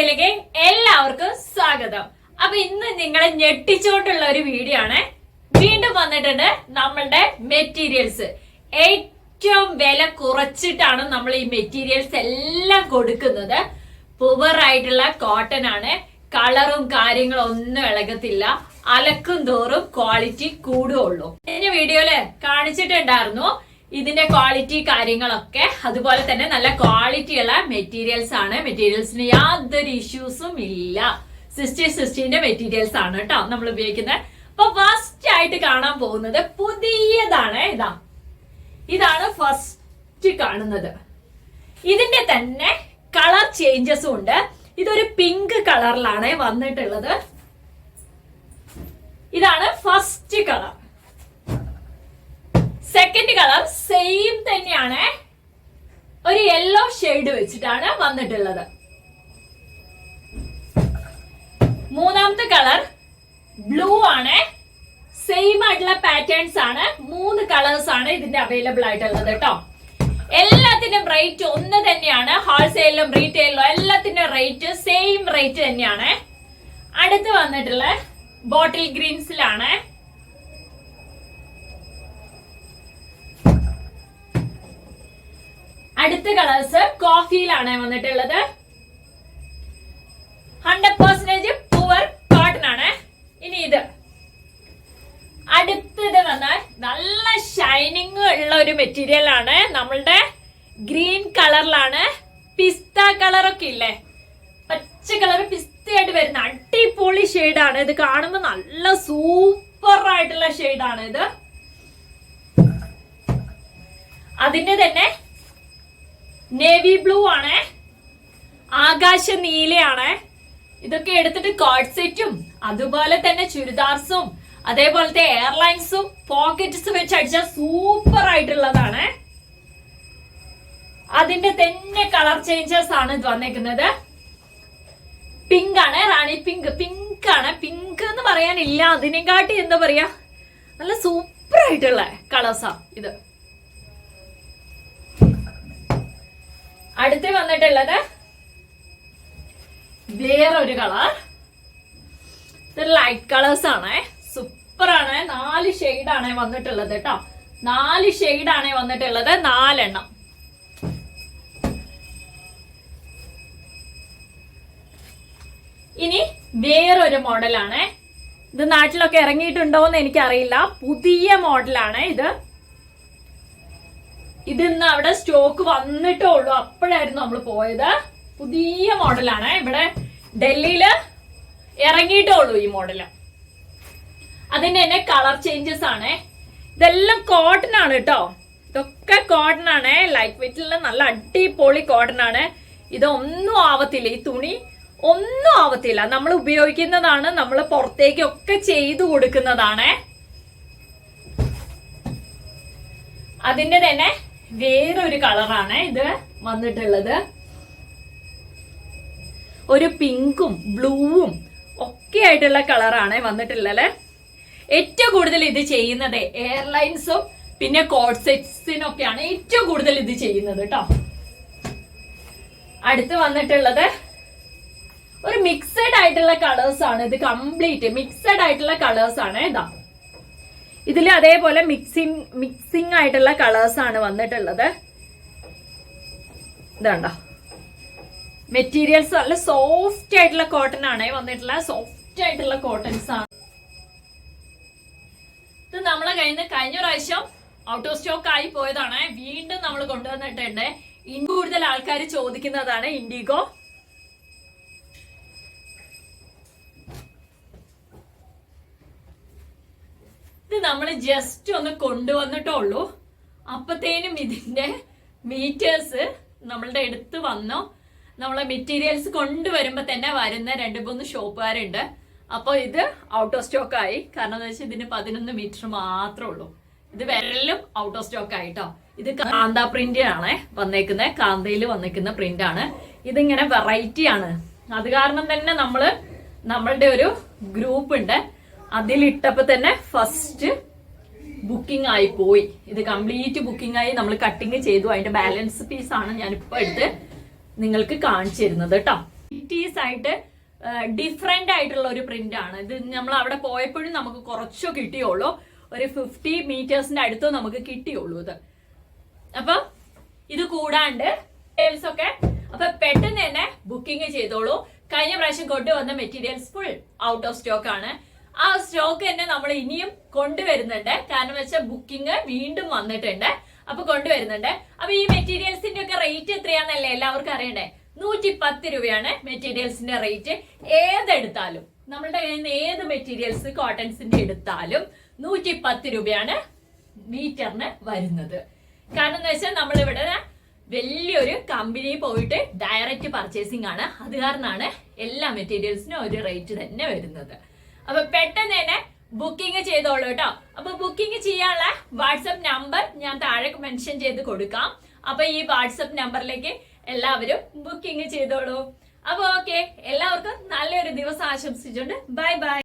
വീഡിയോയിലേക്ക് എല്ലാവർക്കും സ്വാഗതം. അപ്പൊ ഇന്ന് നിങ്ങളെ ഞെട്ടിച്ചോട്ടുള്ള ഒരു വീഡിയോ ആണ്. വീണ്ടും വന്നിട്ടുണ്ട് നമ്മളുടെ മെറ്റീരിയൽസ്. ഏറ്റവും വില കുറച്ചിട്ടാണ് നമ്മൾ ഈ മെറ്റീരിയൽസ് എല്ലാം കൊടുക്കുന്നത്. പുവർ ആയിട്ടുള്ള കോട്ടൺ ആണ്. കളറും കാര്യങ്ങളും ഒന്നും ഇളകത്തില്ല. അലക്കും തോറും ക്വാളിറ്റി കൂടുകയുള്ളൂ. കഴിഞ്ഞ വീഡിയോയിൽ കാണിച്ചിട്ടുണ്ടായിരുന്നു. ഇതിന്റെ ക്വാളിറ്റി കാര്യങ്ങളൊക്കെ അതുപോലെ തന്നെ നല്ല ക്വാളിറ്റിയുള്ള മെറ്റീരിയൽസ് ആണ്. മെറ്റീരിയൽസിന് യാതൊരു ഇഷ്യൂസും ഇല്ല. സിക്സ്റ്റി സിക്സ്റ്റീന്റെ മെറ്റീരിയൽസ് ആണ് കേട്ടോ നമ്മൾ ഉപയോഗിക്കുന്നത്. അപ്പൊ ഫസ്റ്റ് ആയിട്ട് കാണാൻ പോകുന്നത് പുതിയതാണ് ഇതാ. ഇതാണ് ഫസ്റ്റ് കാണുന്നത്. ഇതിന്റെ തന്നെ കളർ ചേഞ്ചസും ഉണ്ട്. ഇതൊരു പിങ്ക് കളറിലാണ് വന്നിട്ടുള്ളത്. ഇതാണ് first colour second colour same തന്നെയാണ്. ഒരു യെല്ലോ ഷെയ്ഡ് വെച്ചിട്ടാണ് വന്നിട്ടുള്ളത്. മൂന്നാമത്തെ കളർ ബ്ലൂ ആണ്. സെയിം ആയിട്ടുള്ള പാറ്റേൺസ് ആണ്. മൂന്ന് കളേഴ്സ് ആണ് ഇതിന്റെ അവൈലബിൾ ആയിട്ടുള്ളത് കേട്ടോ. എല്ലാത്തിന്റെയും റേറ്റ് ഒന്ന് തന്നെയാണ്. ഹോൾസെയിലും റീറ്റെയിലും എല്ലാത്തിന്റെ റേറ്റ് സെയിം റേറ്റ് തന്നെയാണ്. അടുത്ത് വന്നിട്ടുള്ള ബോട്ടിൽ ഗ്രീൻസിലാണ് അടുത്ത കളേഴ്സ് കോഫിയിലാണ് വന്നിട്ടുള്ളത്. ഹൺഡ്രഡ് പെർസെന്റേജ് പുവർ കോട്ടൺ ആണ്. ഇനി ഇത്. അടുത്തത് വന്നാൽ നല്ല ഷൈനിങ് ഉള്ള ഒരു മെറ്റീരിയൽ ആണ്. നമ്മളുടെ ഗ്രീൻ കളറിലാണ് പിസ്ത കളറൊക്കെ ഇല്ലേ? പച്ച കളർ പിസ്തയായിട്ട് വരുന്ന അടിപൊളി ഷെയ്ഡാണ് ഇത് കാണുമ്പോൾ നല്ല സൂപ്പർ ആയിട്ടുള്ള ഷെയ്ഡാണ് ഇത്. അതിന്റെ തന്നെ നേവി ബ്ലൂ ആണ്. ആകാശ നീലയാണ്. ഇതൊക്കെ എടുത്തിട്ട് കോഡ് സെറ്റും അതുപോലെ തന്നെ ചുരിദാർസും അതേപോലത്തെ എയർലൈൻസും പോക്കറ്റ്സ് വെച്ച് അടിച്ചാൽ സൂപ്പർ ആയിട്ടുള്ളതാണ്. അതിന്റെ തന്നെ കളർ ചേഞ്ചേഴ്സ് ആണ് ഇത് വന്നേക്കുന്നത്. പിങ്ക് ആണ് റാണി പിങ്ക് പിങ്ക് ആണ്. പിങ്ക് എന്ന് പറയാനില്ല അതിനെക്കാട്ടി എന്താ പറയാ? നല്ല സൂപ്പർ ആയിട്ടുള്ള കളേഴ്സാ ഇത്. അടുത്ത് വന്നിട്ടുള്ളത് വേറൊരു കളർ ഇത് ലൈറ്റ് കളേഴ്സ് ആണ്. സൂപ്പർ ആണ്. നാല് ആണ് വന്നിട്ടുള്ളത് കേട്ടോ നാല് ആണ് വന്നിട്ടുള്ളത് നാലെണ്ണം. ഇനി വേറൊരു മോഡലാണ് ഇത് നാട്ടിലൊക്കെ ഇറങ്ങിയിട്ടുണ്ടോ എന്ന് എനിക്കറിയില്ല. പുതിയ മോഡലാണ് ഇത്. ഇതിന്ന് അവിടെ സ്റ്റോക്ക് വന്നിട്ടേ ഉള്ളൂ. അപ്പോഴായിരുന്നു നമ്മൾ പോയത്. പുതിയ മോഡലാണ്. ഇവിടെ ഡൽഹിയിൽ ഇറങ്ങിയിട്ടേ ഉള്ളൂ ഈ മോഡൽ. അതിന്റെ തന്നെ കളർ ചേഞ്ചസ് ആണ്. ഇതെല്ലാം കോട്ടൺ ആണ് കേട്ടോ. ഇതൊക്കെ കോട്ടൺ ആണ്. ലൈറ്റ് വെയിറ്റിൽ നല്ല അടിപൊളി കോട്ടൺ ആണ്. ഇതൊന്നും ആവത്തില്ല. ഈ തുണി ഒന്നും ആവത്തില്ല. നമ്മൾ ഉപയോഗിക്കുന്നതാണ്. നമ്മൾ പുറത്തേക്കൊക്കെ ചെയ്തു കൊടുക്കുന്നതാണ്. അതിന്റെ തന്നെ വേറൊരു കളറാണ് ഇത് വന്നിട്ടുള്ളത്. ഒരു പിങ്കും ബ്ലൂവും ഒക്കെ ആയിട്ടുള്ള കളറാണ് വന്നിട്ടുള്ളത്. ഏറ്റവും കൂടുതൽ ഇത് ചെയ്യുന്നത് എയർലൈൻസും പിന്നെ കോഡ്സെറ്റ്സിനൊക്കെയാണ് ഏറ്റവും കൂടുതൽ ഇത് ചെയ്യുന്നത് കേട്ടോ അടുത്ത് വന്നിട്ടുള്ളത് ഒരു മിക്സഡ് ആയിട്ടുള്ള കളേഴ്സ് ആണ്. ഇത് കംപ്ലീറ്റ് മിക്സഡ് ആയിട്ടുള്ള കളേഴ്സ് ആണ് ഇതാ ഇതിൽ അതേപോലെ മിക്സിങ് മിക്സിംഗ് ആയിട്ടുള്ള കളേഴ്സ് ആണ് വന്നിട്ടുള്ളത്. ഇതുണ്ടോ? മെറ്റീരിയൽസ് നല്ല സോഫ്റ്റ് ആയിട്ടുള്ള കോട്ടൺ ആണ് വന്നിട്ടുള്ള. സോഫ്റ്റ് ആയിട്ടുള്ള കോട്ടൺസ് ആണ്. ഇത് നമ്മളെ കയ്യിൽ നിന്ന് കഴിഞ്ഞ പ്രാവശ്യം ഔട്ട് ഓഫ് സ്റ്റോക്ക് ആയി പോയതാണ്. വീണ്ടും നമ്മൾ കൊണ്ടുവന്നിട്ടുണ്ട്. ഇനി കൂടുതൽ ആൾക്കാർ ചോദിക്കുന്നതാണ് ഇൻഡിഗോ ഇത് നമ്മൾ ജസ്റ്റ് ഒന്ന് കൊണ്ടുവന്നിട്ടേ ഉള്ളൂ അപ്പത്തേനും ഇതിന്റെ മീറ്റേഴ്സ് നമ്മളുടെ അടുത്ത് വന്നോ. നമ്മളെ മെറ്റീരിയൽസ് കൊണ്ടുവരുമ്പോൾ തന്നെ വരുന്ന രണ്ട് മൂന്ന് ഷോപ്പുകാരുണ്ട്. അപ്പോൾ ഇത് ഔട്ട് ഓഫ് സ്റ്റോക്ക് ആയി. കാരണം എന്താ വെച്ചാൽ ഇതിന് പതിനൊന്ന് മീറ്റർ മാത്രമേ ഉള്ളൂ. ഇത് വിരലും ഔട്ട് ഓഫ് സ്റ്റോക്ക് ആയിട്ടോ. ഇത് കാന്ത പ്രിന്റ് ആണ് വന്നേക്കുന്നത് കാന്തയിൽ വന്നേക്കുന്ന പ്രിന്റ് ആണ്. ഇതിങ്ങനെ വെറൈറ്റി ആണ്. അത് കാരണം തന്നെ നമ്മൾ നമ്മളുടെ ഒരു ഗ്രൂപ്പ് ഉണ്ട്. അതിലിട്ടപ്പോ തന്നെ ഫസ്റ്റ് ബുക്കിംഗ് ആയി പോയി. ഇത് കംപ്ലീറ്റ് ബുക്കിംഗ് ആയി നമ്മൾ കട്ടിങ് ചെയ്തു. അതിന്റെ ബാലൻസ് പീസ് ആണ് ഞാനിപ്പോ എടുത്ത് നിങ്ങൾക്ക് കാണിച്ചു തരുന്നത് കേട്ടോ വെറൈറ്റീസ് ആയിട്ട് ഡിഫറെന്റ് ആയിട്ടുള്ള ഒരു പ്രിന്റ് ആണ്. ഇത് നമ്മൾ അവിടെ പോയപ്പോഴും നമുക്ക് കുറച്ചോ കിട്ടിയുള്ളൂ. ഒരു ഫിഫ്റ്റി മീറ്റേഴ്സിന്റെ അടുത്തോ നമുക്ക് കിട്ടിയുള്ളൂ ഇത്. അപ്പൊ ഇത് കൂടാണ്ട് ഡീറ്റെയിൽസ് ഒക്കെ. അപ്പൊ പെട്ടെന്ന് തന്നെ ബുക്കിംഗ് ചെയ്തോളൂ. കഴിഞ്ഞ പ്രാവശ്യം കൊണ്ടുവന്ന materials full out of stock ആണ്. ആ സ്റ്റോക്ക് തന്നെ നമ്മൾ ഇനിയും കൊണ്ടുവരുന്നുണ്ട്. കാരണം വെച്ചാൽ ബുക്കിംഗ് വീണ്ടും വന്നിട്ടുണ്ട്. അപ്പൊ കൊണ്ടുവരുന്നുണ്ട്. അപ്പൊ ഈ മെറ്റീരിയൽസിന്റെ ഒക്കെ റേറ്റ് എത്രയാണെന്നല്ലേ എല്ലാവർക്കും അറിയണ്ടേ? നൂറ്റി പത്ത് രൂപയാണ് മെറ്റീരിയൽസിന്റെ റേറ്റ്. ഏതെടുത്താലും നമ്മളുടെ കയ്യിൽ നിന്ന് ഏത് മെറ്റീരിയൽസ് കോട്ടൺസിന്റെ എടുത്താലും നൂറ്റി പത്ത് രൂപയാണ് മീറ്ററിന് വരുന്നത്. കാരണം എന്ന് വെച്ചാൽ നമ്മളിവിടെ വലിയൊരു കമ്പനി പോയിട്ട് ഡയറക്റ്റ് പർച്ചേസിംഗ് ആണ്. അത് കാരണമാണ് എല്ലാ മെറ്റീരിയൽസിനും ഒരു റേറ്റ് തന്നെ വരുന്നത്. അപ്പൊ പെട്ടെന്ന് തന്നെ ബുക്കിംഗ് ചെയ്തോളൂ കേട്ടോ. അപ്പൊ ബുക്കിംഗ് ചെയ്യാനുള്ള വാട്സപ്പ് നമ്പർ ഞാൻ താഴെ മെൻഷൻ ചെയ്ത് കൊടുക്കാം. അപ്പൊ ഈ വാട്സപ്പ് നമ്പറിലേക്ക് എല്ലാവരും ബുക്കിംഗ് ചെയ്തോളൂ. അപ്പൊ ഓക്കെ എല്ലാവർക്കും നല്ലൊരു ദിവസം ആശംസിച്ചുകൊണ്ട് ബൈ ബൈ